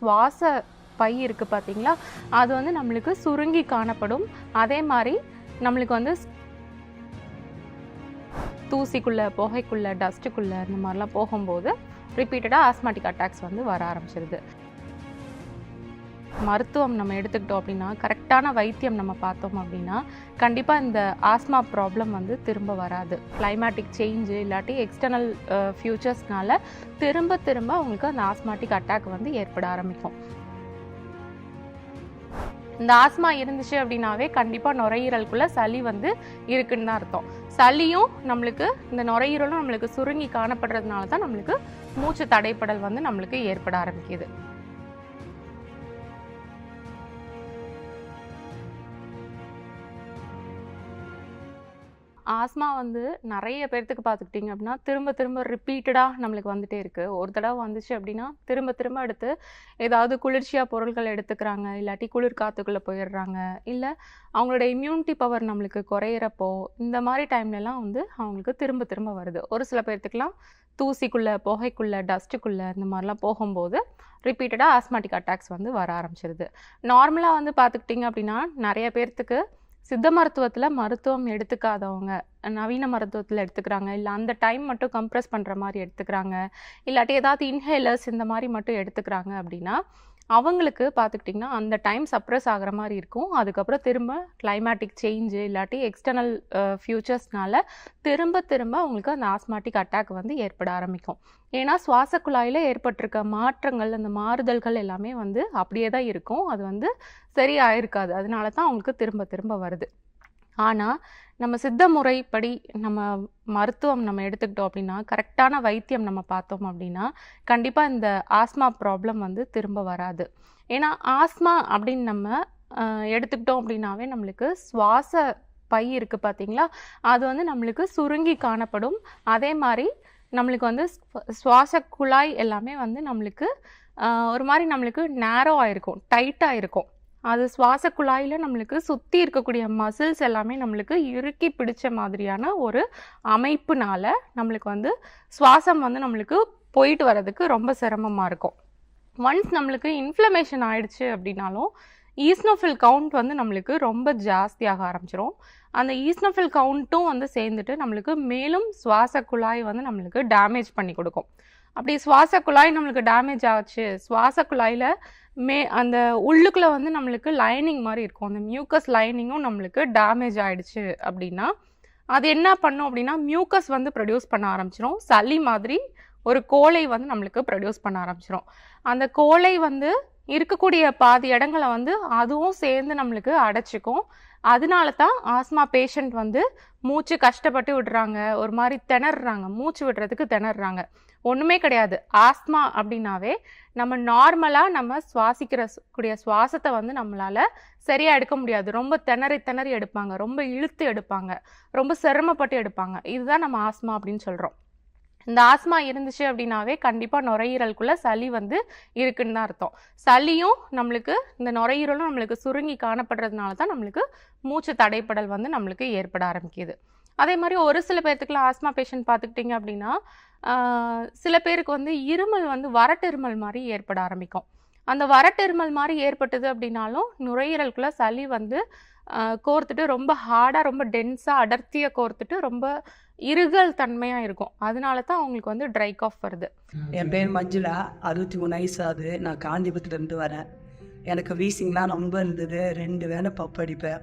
சுவாச பை இருக்குது பார்த்தீங்களா அது வந்து நம்மளுக்கு சுருங்கி காணப்படும். அதே மாதிரி நம்மளுக்கு வந்து தூசிக்குள்ளே புகைக்குள்ளே டஸ்ட்டுக்குள்ளே இந்த மாதிரிலாம் போகும்போது ரிப்பீட்டடாக ஆஸ்மாட்டிக் அட்டாக்ஸ் வந்து வர ஆரம்பிச்சிருது. மருத்துவம் நம்ம எடுத்துக்கிட்டோம் அப்படின்னா கரெக்டான வைத்தியம் நம்ம பார்த்தோம் அப்படின்னா கண்டிப்பாக இந்த ஆஸ்மா ப்ராப்ளம் வந்து திரும்ப வராது. கிளைமேட்டிக் சேஞ்சு இல்லாட்டி எக்ஸ்டர்னல் ஃபியூச்சர்ஸ்னால திரும்ப திரும்ப அவங்களுக்கு அந்த ஆஸ்மாட்டிக் அட்டாக் வந்து ஏற்பட ஆரம்பிக்கும். இந்த ஆஸ்மா இருந்துச்சு அப்படின்னாவே கண்டிப்பாக நுரையீரலுக்குள்ளே சளி வந்து இருக்குன்னு தான் அர்த்தம். சளியும் நம்மளுக்கு இந்த நுரையீரலும் நம்மளுக்கு சுருங்கி காணப்படுறதுனால தான் நம்மளுக்கு மூச்சு தடைப்படல் வந்து நம்மளுக்கு ஏற்பட ஆரம்பிக்குது. ஆஸ்மா வந்து நிறைய பேர்த்துக்கு பார்த்துக்கிட்டிங்க அப்படின்னா திரும்ப திரும்ப ரிப்பீட்டடாக நம்மளுக்கு வந்துட்டே இருக்குது ஒரு தடவை வந்துச்சு அப்படின்னா திரும்ப திரும்ப எடுத்து ஏதாவது குளிர்ச்சியாக பொருட்கள் எடுத்துக்கிறாங்க இல்லாட்டி குளிர் காற்றுக்குள்ளே போயிடுறாங்க இல்லை அவங்களோட இம்யூனிட்டி பவர் நம்மளுக்கு குறையிறப்போ இந்த மாதிரி டைம்லலாம் வந்து அவங்களுக்கு திரும்ப திரும்ப வருது. ஒரு சில பேர்த்துக்கெலாம் தூசிக்குள்ளே புகைக்குள்ளே டஸ்ட்டுக்குள்ளே இந்த மாதிரிலாம் போகும்போது ரிப்பீட்டடாக ஆஸ்மாட்டிக் அட்டாக்ஸ் வந்து வர ஆரம்பிச்சிருது. நார்மலாக வந்து பார்த்துக்கிட்டிங்க அப்படின்னா நிறைய பேர்த்துக்கு சித்த மருத்துவத்தில் மருத்துவம் எடுத்துக்காதவங்க நவீன மருத்துவத்தில் எடுத்துக்கிறாங்க. இல்லை அந்த டைம் மட்டும் கம்ப்ரெஸ் பண்ணுற மாதிரி எடுத்துக்கிறாங்க. இல்லாட்டி ஏதாவது இன்ஹேலர்ஸ் இந்த மாதிரி மட்டும் எடுத்துக்கிறாங்க அப்படின்னா அவங்களுக்கு பார்த்துக்கிட்டிங்கன்னா அந்த டைம் சப்ரஸ் ஆகிற மாதிரி இருக்கும். அதுக்கப்புறம் திரும்ப கிளைமேட்டிக் சேஞ்சு இல்லாட்டி எக்ஸ்டர்னல் ஃபியூச்சர்ஸ்னால திரும்ப திரும்ப அவங்களுக்கு அந்த ஆஸ்மாட்டிக் அட்டாக் வந்து ஏற்பட ஆரம்பிக்கும். ஏன்னா சுவாச குழாயில் ஏற்பட்டிருக்க மாற்றங்கள் அந்த மாறுதல்கள் எல்லாமே வந்து அப்படியே தான் இருக்கும். அது வந்து சரியாயிருக்காது. அதனால தான் அவங்களுக்கு திரும்ப திரும்ப வருது. ஆனால் நம்ம சித்த முறைப்படி நம்ம மருத்துவம் நம்ம எடுத்துக்கிட்டோம் அப்படின்னா கரெக்டான வைத்தியம் நம்ம பார்த்தோம் அப்படின்னா கண்டிப்பாக இந்த ஆஸ்மா ப்ராப்ளம் வந்து திரும்ப வராது. ஏன்னா ஆஸ்மா அப்படின்னு நம்ம எடுத்துக்கிட்டோம் அப்படின்னாவே நம்மளுக்கு சுவாச பை இருக்குது பார்த்தீங்களா? அது வந்து நம்மளுக்கு சுருங்கி காணப்படும். அதே மாதிரி நம்மளுக்கு வந்து சுவாச குழாய் எல்லாமே வந்து நம்மளுக்கு ஒரு மாதிரி நம்மளுக்கு நேரோ ஆயிருக்கும் டைட்டாக இருக்கும் அது சுவாச குழாயில் நம்மளுக்கு சுற்றி இருக்கக்கூடிய மசில்ஸ் எல்லாமே நம்மளுக்கு இறுக்கி பிடிச்ச மாதிரியான ஒரு அமைப்புனால நம்மளுக்கு வந்து சுவாசம் வந்து நம்மளுக்கு போயிட்டு வர்றதுக்கு ரொம்ப சிரமமாக இருக்கும். ஒன்ஸ் நம்மளுக்கு இன்ஃப்ளமேஷன் ஆயிடுச்சு அப்படின்னாலும் ஈஸ்னோஃபில் கவுண்ட் வந்து நம்மளுக்கு ரொம்ப ஜாஸ்தியாக ஆரம்பிச்சிரும். அந்த ஈஸ்னோஃபில் கவுண்ட்டும் வந்து சேர்ந்துட்டு நம்மளுக்கு மேலும் சுவாச குழாய் வந்து நம்மளுக்கு டேமேஜ் பண்ணி கொடுக்கும். அப்படி சுவாச குழாய் நம்மளுக்கு டேமேஜ் ஆச்சு. சுவாச குழாயில் மே அந்த உள்ளுக்குள்ளே வந்து நம்மளுக்கு லைனிங் மாதிரி இருக்கும். அந்த மியூக்கஸ் லைனிங்கும் நம்மளுக்கு டேமேஜ் ஆகிடுச்சு அப்படின்னா அது என்ன பண்ணும் அப்படின்னா மியூக்கஸ் வந்து ப்ரொடியூஸ் பண்ண ஆரம்பிச்சிடும் சளி மாதிரி ஒரு கோலை வந்து நம்மளுக்கு ப்ரொடியூஸ் பண்ண ஆரம்பிச்சிடும் அந்த கோலை வந்து இருக்கக்கூடிய பாதி இடங்களை வந்து அதுவும் சேர்ந்து நம்மளுக்கு அடைச்சிக்கும். அதனால தான் ஆஸ்மா பேஷண்ட் வந்து மூச்சு கஷ்டப்பட்டு விடுறாங்க. ஒரு மாதிரி திணறுறாங்க. மூச்சு விடுறதுக்கு திணறுறாங்க. ஒன்றுமே கிடையாது. ஆஸ்மா அப்படின்னாவே நம்ம நார்மலாக நம்ம சுவாசிக்கிற கூடிய சுவாசத்தை வந்து நம்மளால் சரியாக எடுக்க முடியாது. ரொம்ப திணறி திணறி எடுப்பாங்க. ரொம்ப இழுத்து எடுப்பாங்க. ரொம்ப சிரமப்பட்டு எடுப்பாங்க. இதுதான் நம்ம ஆஸ்மா அப்படின்னு சொல்கிறோம் இந்த ஆஸ்மா இருந்துச்சு அப்படின்னாவே கண்டிப்பாக நுரையீரலுக்குள்ளே சளி வந்து இருக்குன்னு தான் அர்த்தம். சளியும் நம்மளுக்கு இந்த நுரையீரலும் நம்மளுக்கு சுருங்கி காணப்படுறதுனால தான் நம்மளுக்கு மூச்சு தடைப்படல் வந்து நம்மளுக்கு ஏற்பட ஆரம்பிக்குது. அதே மாதிரி ஒரு சில பேர்த்துக்குலாம் ஆஸ்மா பேஷண்ட் பார்த்துக்கிட்டிங்க அப்படின்னா சில பேருக்கு வந்து இருமல் வந்து வரட்டெருமல் மாதிரி ஏற்பட ஆரம்பிக்கும். அந்த வரட்டெருமல் மாதிரி ஏற்பட்டது அப்படின்னாலும் நுரையீரலுக்குள்ள சளி வந்து கோர்த்துட்டு ரொம்ப ஹார்டாக ரொம்ப டென்ஸாக அடர்த்தியாக கோர்த்துட்டு ரொம்ப இருகல் தன்மையாக இருக்கும். அதனால தான் அவங்களுக்கு வந்து ட்ரை காஃப் வருது. என் பேர் மஞ்சுளா. அறுபத்தி மூணு வயசு ஆகுது. நான் காஞ்சிபுரத்துலேருந்து வரேன். எனக்கு வீசிங்லாம் ரொம்ப இருந்தது. ரெண்டு வேளை பப்படிப்பேன்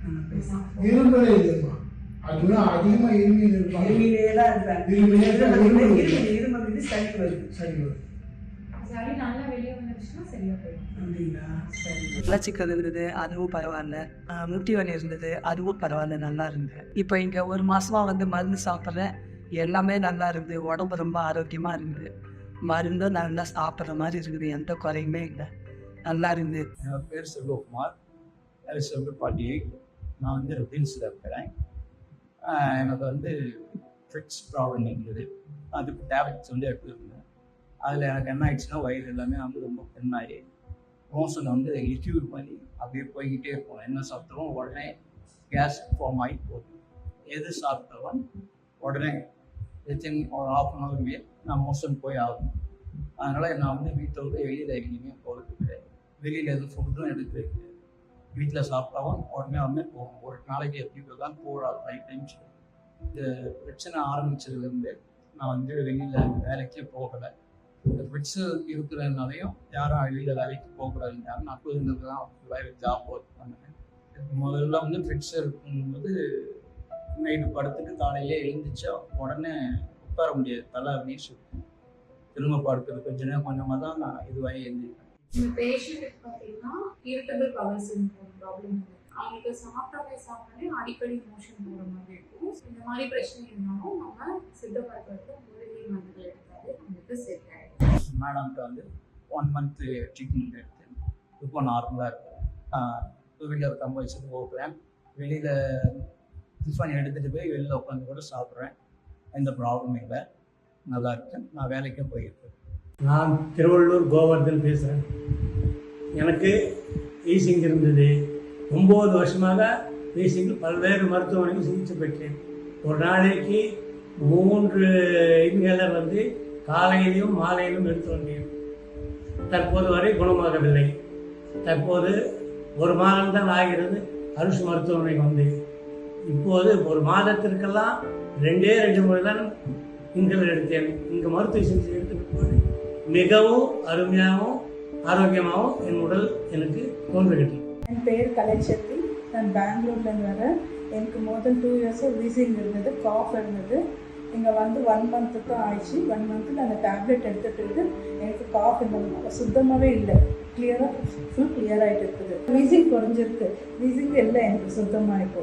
அதிகமா இருப்பாங்க. தான் இருமல் இருமல் இது சளி வருது. சளி சரி. விளச்சிக்கல் இருந்தது அதுவும் பரவாயில்ல. ஆஹ் முட்டி வலி இருந்தது அதுவும் பரவாயில்ல நல்லா இருந்தது. இப்போ இங்கே ஒரு மாசமா வந்து மருந்து சாப்பிட்றேன் எல்லாமே நல்லா இருக்குது உடம்பு ரொம்ப ஆரோக்கியமாக இருக்குது மருந்தும் நல்லா சாப்பிட்ற மாதிரி இருக்குது. எந்த குறையுமே இல்லை. நல்லா இருந்து என்னோட பேர் செல்வகுமார். செல்வ பாட்டி நான் வந்து ரெபின்ஸில் இருக்கிறேன். எனக்கு வந்து ஃபிட்ஸ் ப்ராப்ளம் இருந்தது அதுக்கு டேப்லெட்ஸ் வந்து எடுத்துருந்தேன் அதில் எனக்கு என்ன ஆயிடுச்சுன்னா வயிறு எல்லாமே வந்து ரொம்ப பெண்ணாகி மோஷன் வந்து லிக்யூட் பண்ணி அப்படியே போய்கிட்டே இருக்கும் என்ன சாப்பிட்டாலும் உடனே கேஸ் ஃபார்ம் ஆகி போதும் எது சாப்பிட்டாலும் உடனே வித்தின் ஒரு ஆஃப் அன் ஹவர்லேயே நான் மோஷன் போய் ஆகணும். அதனால் நான் வந்து வீட்டை விட்டு வெளியில் எங்கேயுமே போகிறது கிடையாது. வெளியில் எதுவும் ஃபுட்டும் எடுக்கிறது வீட்டில் சாப்பிட்டாவும் உடனே வந்து போகும் ஒரு நாளைக்கு எப்படி தான் போகிறார் ஃபைவ் டைம்ஸ் இந்த பிரச்சனை ஆரம்பிச்சதுலேருந்து நான் வந்து வெளியில் வேலைக்கே போகலை. இந்த பிரச்சனை இருக்கிறதுனாலையும் யாரும் வெளியில் வேலைக்கு போகக்கூடாதுன்னு நான் புரிஞ்சது தான் வேலை ஜாப் ஒர்க் பண்ணுவேன் முதல்ல வந்து ஃபிட்ஸ் இருக்கும்போது நைட்டு படுத்துட்டு காலையிலே எழுந்திரிச்சா உடனே உட்கார முடியாது தலை அப்படின்னு இருக்கும். திரும்ப படுக்கிறது கொஞ்ச நேரம் கொஞ்சமாக தான் நான் இதுவாகி எழுந்திருப்பேன். இந்த பேஷண்ட்டுக்கு பார்த்தீங்கன்னா இரிட்டபிள் பவர் சிண்ட்ரோம் ப்ராப்ளம் அவங்களுக்கு சாப்பிட்டாவே சாப்பிட்டாலே அடிக்கடி மோஷன் போகிற மாதிரி இருக்கும். இந்த மாதிரி பிரச்சனை இருந்தாலும் நம்ம சித்த மருத்துவத்தை மூலிகை மருந்துகள் எடுத்தாலே நம்மளுக்கு செட் ஆகிடும் மேடம்கிட்ட வந்து ஒன் மந்த்து ட்ரீட்மெண்ட் எடுத்து இப்போ நார்மலாக இருக்கும். டூ வீலர் கம்ப வச்சுட்டு போகிறேன் வெளியில் டிஃபன் எடுத்துகிட்டு போய் வெளியில் உட்காந்து கூட சாப்பிட்றேன். எந்த ப்ராப்ளமும் இல்லை. நல்லா இருக்கேன். நான் வேலைக்கும் போயிருக்கேன் நான் திருவள்ளூர் கோவர்தன் பேசுகிறேன் எனக்கு வீசிங் இருந்தது. ஒம்பது வருஷமாக வீசிங்கில் பல்வேறு மருத்துவமனையில் சிகிச்சை பெற்றேன். ஒரு நாளைக்கு மூன்று இன்ஹேலர் வந்து காலையிலும் மாலையிலும் எடுத்து வந்தேன். தற்போது வரை குணமாகவில்லை. தற்போது ஒரு மாதம் தான் ஆகிறது. அரசு மருத்துவமனைக்கு வந்து இப்போது ஒரு மாதத்திற்கெல்லாம் ரெண்டே ரெண்டு முறை தான் இன்ஹேலர் எடுத்தேன். இங்கே மருத்துவ சிகிச்சை எடுத்துகிட்டு போய் மிகவும் அருமையாகவும் ஆரோக்கியமாகவும் என் உடல் எனக்கு தோன்றுகிறது. என் பேர் கலைச்செல்வி நான் பெங்களூர்லேருந்து வரேன். எனக்கு முதல் டூ இயர்ஸாக வீசிங் இருந்தது காஃப் இருந்தது. இங்கே வந்து ஒன் மந்த்து தான் ஆயிடுச்சு. ஒன் மந்த்தில் அந்த டேப்லெட் எடுத்துட்டு இருந்து எனக்கு காஃப் இந்த சுத்தமாகவே இல்லை. கிளியராக ஃபுல் கிளியர் ஆகிட்டு இருக்குது. வீசிங் குறைஞ்சிருக்கு. வீசிங் இல்லை எனக்கு சுத்தமாக இப்போ